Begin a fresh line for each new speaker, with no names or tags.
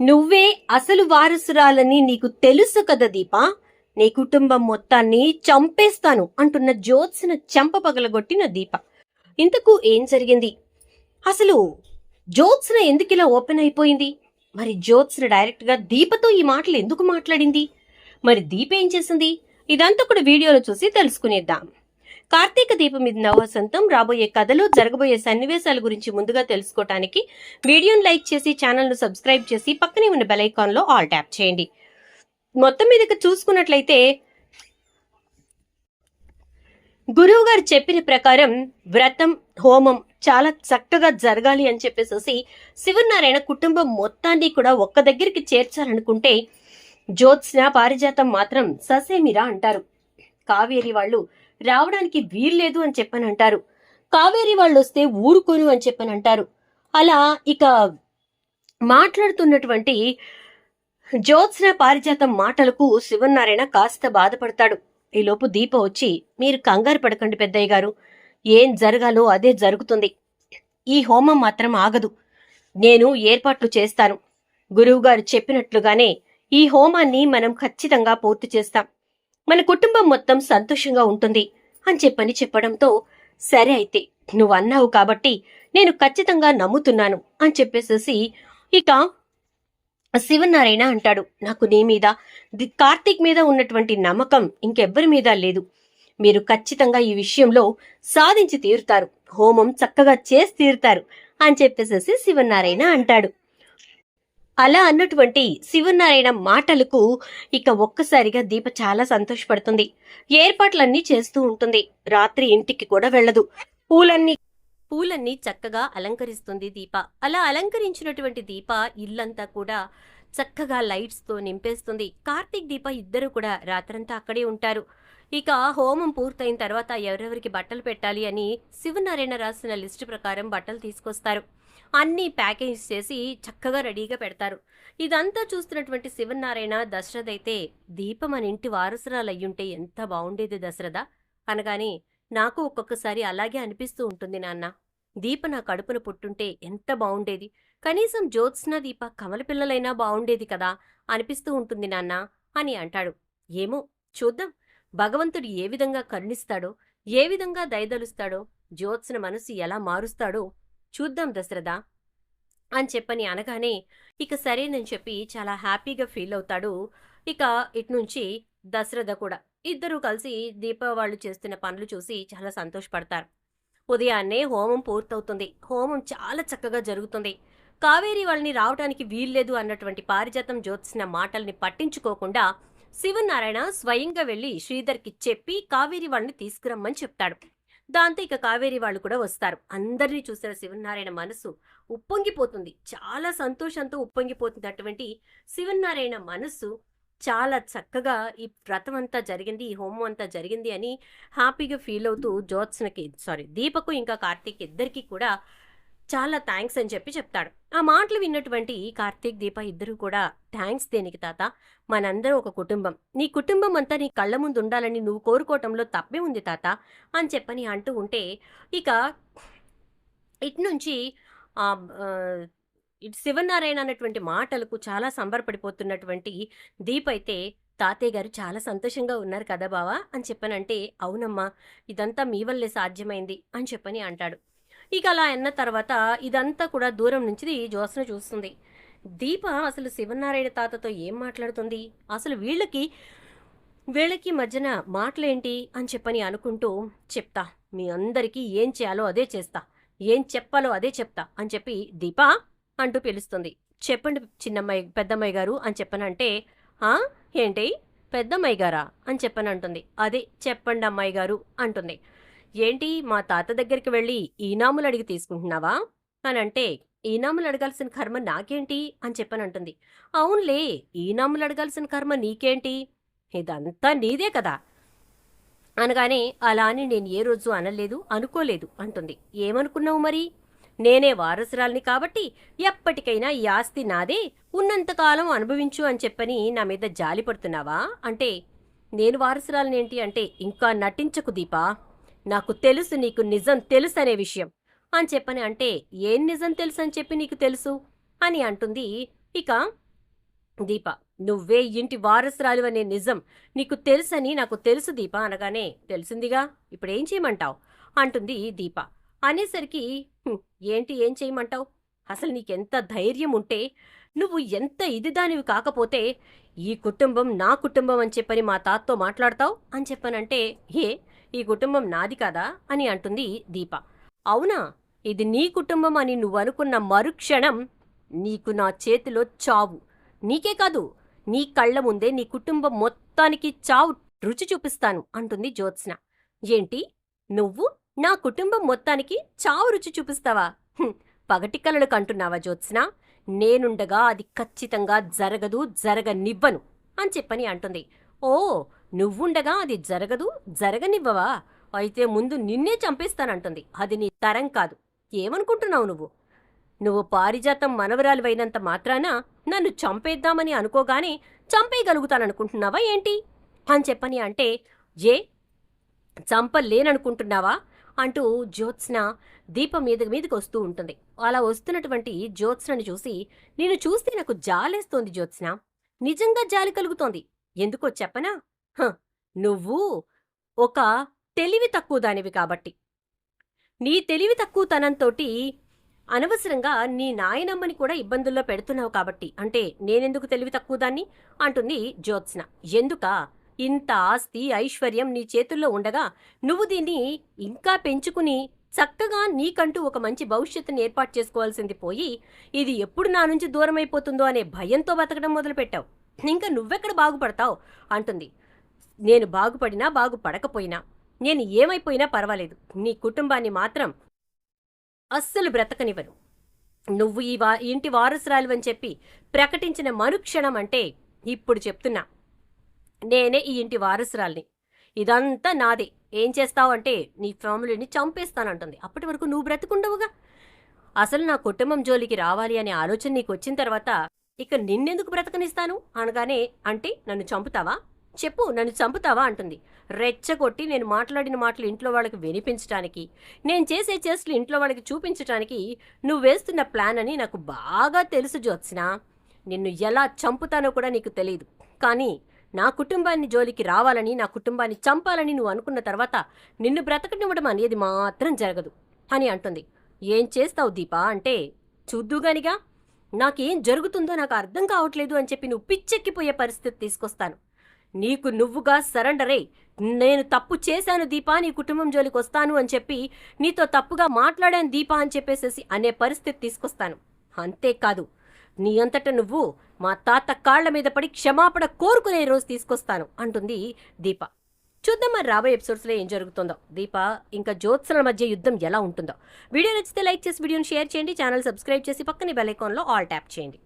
నువ్వే అసలు వారసురాలని నీకు తెలుసు కదా దీపా? నీ కుటుంబం మొత్తాన్ని చంపేస్తాను అంటున్న జ్యోత్స్న చెంప పగలగొట్టిన దీప. ఇంతకు ఏం జరిగింది? అసలు జ్యోత్స్న ఎందుకు ఇలా ఓపెన్ అయిపోయింది? మరి జ్యోత్స్న డైరెక్ట్గా దీపతో ఈ మాటలు ఎందుకు మాట్లాడింది? మరి దీప ఏం చేసింది? ఇదంతా కూడా వీడియోలో చూసి తెలుసుకునేద్దాం. కార్తీక దీపం మీద నవసంతం రాబోయే కథలు జరగబోయే సన్నివేశాల గురించి ముందుగా తెలుసుకోవటానికి వీడియోను లైక్ చేసి ఛానల్ను సబ్స్క్రైబ్ చేసి పక్కనే ఉన్న బెల్ ఐకాన్లో ఆల్ ట్యాప్ చేయండి. మొత్తం మీదకి చూసుకున్నట్లయితే గురువు గారు చెప్పిన ప్రకారం వ్రతం హోమం చాలా చక్కగా జరగాలి అని చెప్పేసి శివనారాయణ కుటుంబం మొత్తాన్ని కూడా ఒక్క దగ్గరికి చేర్చాలనుకుంటే జ్యోత్స్న పారిజాతం మాత్రం ససేమిరా అంటారు. కావేరి వాళ్ళు రావడానికి వీల్లేదు అని చెప్పని అంటారు కావేరి వాళ్ళు వస్తే ఊరుకోను అని చెప్పని అంటారు అలా ఇక మాట్లాడుతున్నటువంటి జ్యోత్స్న పారిజాతం మాటలకు శివనారాయణ కాస్త బాధపడతాడు. ఈలోపు దీప వచ్చి మీరు కంగారు పడకండి పెద్దయ్య గారు. ఏం జరగాలో అదే జరుగుతుంది. ఈ హోమం మాత్రం ఆగదు. నేను ఏర్పాట్లు చేస్తాను. గురువుగారు చెప్పినట్లుగానే ఈ హోమాన్ని మనం ఖచ్చితంగా పూర్తి చేస్తాం. మన కుటుంబం మొత్తం సంతోషంగా ఉంటుంది అని చెప్పని చెప్పడంతో సరే అయితే నువ్వు అన్నావు కాబట్టి నేను ఖచ్చితంగా నమ్ముతున్నాను అని చెప్పేసేసి ఇక శివనారాయణ అంటాడు. నాకు నీ మీద ది- కార్తీక్ మీద ఉన్నటువంటి నమ్మకం ఇంకెవ్వరి మీద లేదు. మీరు ఖచ్చితంగా ఈ విషయంలో సాధించి తీరుతారు. హోమం చక్కగా చేసి తీరుతారు అని చెప్పేసేసి శివనారాయణ అంటాడు. అలా అన్నటువంటి శివనారాయణ మాటలకు ఇక ఒక్కసారిగా దీప చాలా సంతోషపడుతుంది. ఏర్పాట్లన్నీ చేస్తూ ఉంటుంది. రాత్రి ఇంటికి కూడా వెళ్ళదు. పూలన్నీ పూలన్నీ చక్కగా అలంకరిస్తుంది దీప. అలా అలంకరించినటువంటి దీప ఇల్లంతా కూడా చక్కగా లైట్స్తో నింపేస్తుంది. కార్తీక్ దీప ఇద్దరు కూడా రాత్రంతా అక్కడే ఉంటారు. ఇక హోమం పూర్తయిన తర్వాత ఎవరెవరికి బట్టలు పెట్టాలి అని శివనారాయణ రాసిన లిస్టు ప్రకారం బట్టలు తీసుకొస్తారు. అన్నీ ప్యాకేజ్ చేసి చక్కగా రెడీగా పెడతారు. ఇదంతా చూస్తున్నటువంటి శివనారాయణ దశరథ అయితే దీప మన ఇంటి వారసురాలు అయ్యుంటే ఎంత బాగుండేది దశరథ. అనగానే నాకు ఒక్కొక్కసారి అలాగే అనిపిస్తూ ఉంటుంది నాన్న. దీప నా కడుపున పుట్టుంటే ఎంత బాగుండేది. కనీసం జ్యోత్స్న దీప కమల పిల్లలైనా బాగుండేది కదా అనిపిస్తూ ఉంటుంది నాన్న అని అంటాడు. ఏమో చూద్దాం. భగవంతుడు ఏ విధంగా కరుణిస్తాడో ఏ విధంగా దయదలుస్తాడో జ్యోత్స్న మనసు ఎలా మారుస్తాడో చూద్దాం దశరథ అని చెప్పని అనగానే ఇక సరేనని చెప్పి చాలా హ్యాపీగా ఫీల్ అవుతాడు. ఇక ఇటు నుంచి దశరథ కూడా. ఇద్దరూ కలిసి దీపావళి చేస్తున్న పనులు చూసి చాలా సంతోషపడతారు. ఉదయాన్నే హోమం పూర్తవుతుంది. హోమం చాలా చక్కగా జరుగుతుంది. కావేరి వాళ్ళని రావడానికి వీల్లేదు అన్నటువంటి పారిజాతం జ్యోత్స్న మాటల్ని పట్టించుకోకుండా శివనారాయణ స్వయంగా వెళ్ళి శ్రీధర్కి చెప్పి కావేరి వాళ్ళని తీసుకురమ్మని చెప్తాడు. దాంతో ఇక కావేరి వాళ్ళు కూడా వస్తారు. అందరినీ చూసిన శివనారాయణ మనసు ఉప్పొంగిపోతుంది. చాలా సంతోషంతో ఉప్పొంగిపోతుంది. అటువంటి శివనారాయణ మనస్సు చాలా చక్కగా ఈ వ్రతం అంతా జరిగింది ఈ హోమం అంతా జరిగింది అని హ్యాపీగా ఫీల్ అవుతూ జ్యోత్స్నకి సారీ దీపకు ఇంకా కార్తీక్ ఇద్దరికీ కూడా చాలా థ్యాంక్స్ అని చెప్పి చెప్తాడు. ఆ మాటలు విన్నటువంటి కార్తీక్ దీప ఇద్దరు కూడా థ్యాంక్స్ దేనికి తాత? మనందరం ఒక కుటుంబం. నీ కుటుంబం అంతా నీ కళ్ళ ముందు ఉండాలని నువ్వు కోరుకోవటంలో తప్పే ఉంది తాత అని చెప్పని అంటూ ఉంటే ఇక ఇటు నుంచి ఇటు శివనారాయణ అన్నటువంటి మాటలకు చాలా సంబరపడిపోతున్నటువంటి దీప్ అయితే తాతయ్య గారు చాలా సంతోషంగా ఉన్నారు కదా బావా అని చెప్పనంటే అవునమ్మా ఇదంతా మీ వల్లే సాధ్యమైంది అని చెప్పని అంటాడు. ఇక అలా అన్న తర్వాత ఇదంతా కూడా దూరం నుంచి జ్యోత్స్న చూస్తుంది. దీప అసలు శివనారాయణ తాతతో ఏం మాట్లాడుతుంది? అసలు వీళ్ళకి వీళ్ళకి మధ్యన మాటలేంటి అని చెప్పని అనుకుంటూ చెప్తా. మీ అందరికీ ఏం చేయాలో అదే చేస్తా. ఏం చెప్పాలో అదే చెప్తా అని చెప్పి దీపా అంటూ పిలుస్తుంది. చెప్పండి చిన్నమ్మాయి పెద్దమ్మాయి గారు అని చెప్పనంటే ఆ? ఏంటి? పెద్దమ్మాయి గారా? అని చెప్పనంటుంది. అదే చెప్పండి అమ్మాయి గారు అంటుంది. ఏంటి మా తాత దగ్గరికి వెళ్ళి ఈనాములు అడిగి తీసుకుంటున్నావా? అని అంటే ఈనాములు అడగాల్సిన కర్మ నాకేంటి? అని చెప్పనంటుంది. అవునులే ఈనాములు అడగాల్సిన కర్మ నీకేంటి? ఇదంతా నీదే కదా. అనగానే అలా అని నేను ఏ రోజు అనలేదు అనుకోలేదు అంటుంది. ఏమనుకున్నావు మరి? నేనే వారసురాల్ని కాబట్టి ఎప్పటికైనా ఈ ఆస్తి నాదే ఉన్నంతకాలం అనుభవించు అని చెప్పని నా మీద జాలి పడుతున్నావా? అంటే నేను వారసురాలనేంటి అంటే ఇంకా నటించకు దీపా. నాకు తెలుసు నీకు నిజం తెలుసు అనే విషయం. అని చెప్పని అంటే ఏం నిజం తెలుసు అని చెప్పి నీకు తెలుసు? అని అంటుంది ఇక దీప. నువ్వే ఇంటి వారసురాలు అనే నిజం నీకు తెలుసని నాకు తెలుసు దీప అనగానే తెలిసిందిగా? ఇప్పుడు ఏం చేయమంటావు? అంటుంది దీప. అనేసరికి ఏంటి ఏం చేయమంటావు? అసలు నీకెంత ధైర్యం ఉంటే నువ్వు ఎంత ఇది దానివి కాకపోతే ఈ కుటుంబం నా కుటుంబం అని చెప్పని మా తాతతో మాట్లాడతావు? అని చెప్పనంటే ఏ? ఈ కుటుంబం నాది కాదా? అని అంటుంది దీప. అవునా? ఇది నీ కుటుంబం అని నువ్వనుకున్న మరుక్షణం నీకు నా చేతిలో చావు. నీకే కాదు నీ కళ్ళ ముందే నీ కుటుంబం మొత్తానికి చావు రుచి చూపిస్తాను అంటుంది జ్యోత్స్న. ఏంటి? నువ్వు నా కుటుంబం మొత్తానికి చావు రుచి చూపిస్తావా? పగటి కలలు కంటున్నావా జ్యోత్స్న? నేనుండగా అది ఖచ్చితంగా జరగదు జరగనివ్వను అని చెప్పని అంటుంది. ఓ నువ్వుండగా అది జరగదు జరగనివ్వవా? అయితే ముందు నిన్నే చంపేస్తానంటుంది. అది నీ తరం కాదు. ఏమనుకుంటున్నావు నువ్వు? నువ్వు పారిజాతం మనవరాలువైనంత మాత్రాన నన్ను చంపేద్దామని అనుకోగానే చంపేయగలుగుతాననుకుంటున్నావా ఏంటి? అని చెప్పని అంటే ఏ? చంపలేననుకుంటున్నావా? అంటూ జ్యోత్స్న దీపం మీద మీదకి వస్తూ ఉంటుంది. అలా వస్తున్నటువంటి జ్యోత్స్నను చూసి నేను చూస్తే నాకు జాలేస్తోంది జ్యోత్స్న. నిజంగా జాలి కలుగుతోంది. ఎందుకో చెప్పనా? నువ్వు ఒక తెలివి తక్కువ దానివి కాబట్టి. నీ తెలివి తక్కువతనంతోటి అనవసరంగా నీ నాయనమ్మని కూడా ఇబ్బందుల్లో పెడుతున్నావు కాబట్టి. అంటే నేనెందుకు తెలివి తక్కువ దాన్ని? అంటుంది జ్యోత్స్న. ఎందుక? ఇంత ఆస్తి ఐశ్వర్యం నీ చేతుల్లో ఉండగా నువ్వు దీన్ని ఇంకా పెంచుకుని చక్కగా నీకంటూ ఒక మంచి భవిష్యత్తుని ఏర్పాటు చేసుకోవాల్సింది పోయి ఇది ఎప్పుడు నా నుంచి దూరం అయిపోతుందో అనే భయంతో బతకడం మొదలుపెట్టావు. ఇంకా నువ్వెక్కడ బాగుపడతావు? అంటుంది. నేను బాగుపడినా బాగుపడకపోయినా నేను ఏమైపోయినా పర్వాలేదు. నీ కుటుంబాన్ని మాత్రం అస్సలు బ్రతకనివ్వను. నువ్వు ఈ వా ఇంటి వారసురాలు అని చెప్పి ప్రకటించిన మరుక్షణం అంటే ఇప్పుడు చెప్తున్నా. నేనే ఈ ఇంటి వారసురాల్ని. ఇదంతా నాదే. ఏం చేస్తావు అంటే నీ ఫ్యామిలీని చంపేస్తానంటుంది. అప్పటి వరకు నువ్వు బ్రతుకుండవుగా. అసలు నా కుటుంబం జోలికి రావాలి అనే ఆలోచన నీకు వచ్చిన తర్వాత ఇక నిన్నెందుకు బ్రతకనిస్తాను? అనగానే అంటే నన్ను చంపుతావా? చెప్పు నన్ను చంపుతావా అంటుంది. రెచ్చగొట్టి నేను మాట్లాడిన మాటలు ఇంట్లో వాళ్ళకి వినిపించడానికి నేను చేసే చేస్తులు ఇంట్లో వాళ్ళకి చూపించడానికి నువ్వు వేస్తున్న ప్లాన్ అని నాకు బాగా తెలుసు జ్యోత్స్న. నిన్ను ఎలా చంపుతానో కూడా నీకు తెలియదు కానీ నా కుటుంబాన్ని జోలికి రావాలని నా కుటుంబాన్ని చంపాలని నువ్వు అనుకున్న తర్వాత నిన్ను బ్రతకనివ్వడం అనేది మాత్రం జరగదు అని అంటుంది. ఏం చేస్తావు దీపా అంటే చూద్దుగానిగా నాకేం జరుగుతుందో నాకు అర్థం కావట్లేదు అని చెప్పి నువ్వు పిచ్చెక్కిపోయే పరిస్థితి తీసుకొస్తాను. నీకు నువ్వుగా సరెండరే. నేను తప్పు చేశాను దీపా నీ కుటుంబం జోలికి వస్తాను అని చెప్పి నీతో తప్పుగా మాట్లాడాను దీపా అని చెప్పేసేసి అనే పరిస్థితి తీసుకొస్తాను. అంతేకాదు నీ అంతట నువ్వు మా తాత కాళ్ళ మీద పడి క్షమాపణ కోరుకునే రోజు తీసుకొస్తాను అంటుంది దీప. చూద్దాం మరి రాబోయే ఎపిసోడ్స్లో ఏం జరుగుతుందో. దీప ఇంకా జ్యోత్సల మధ్య యుద్ధం ఎలా ఉంటుందో. వీడియో నచ్చితే లైక్ చేసి వీడియోని షేర్ చేయండి. ఛానల్ సబ్స్క్రైబ్ చేసి పక్కనే బెల్ ఐకాన్లో ఆల్ ట్యాప్ చేయండి.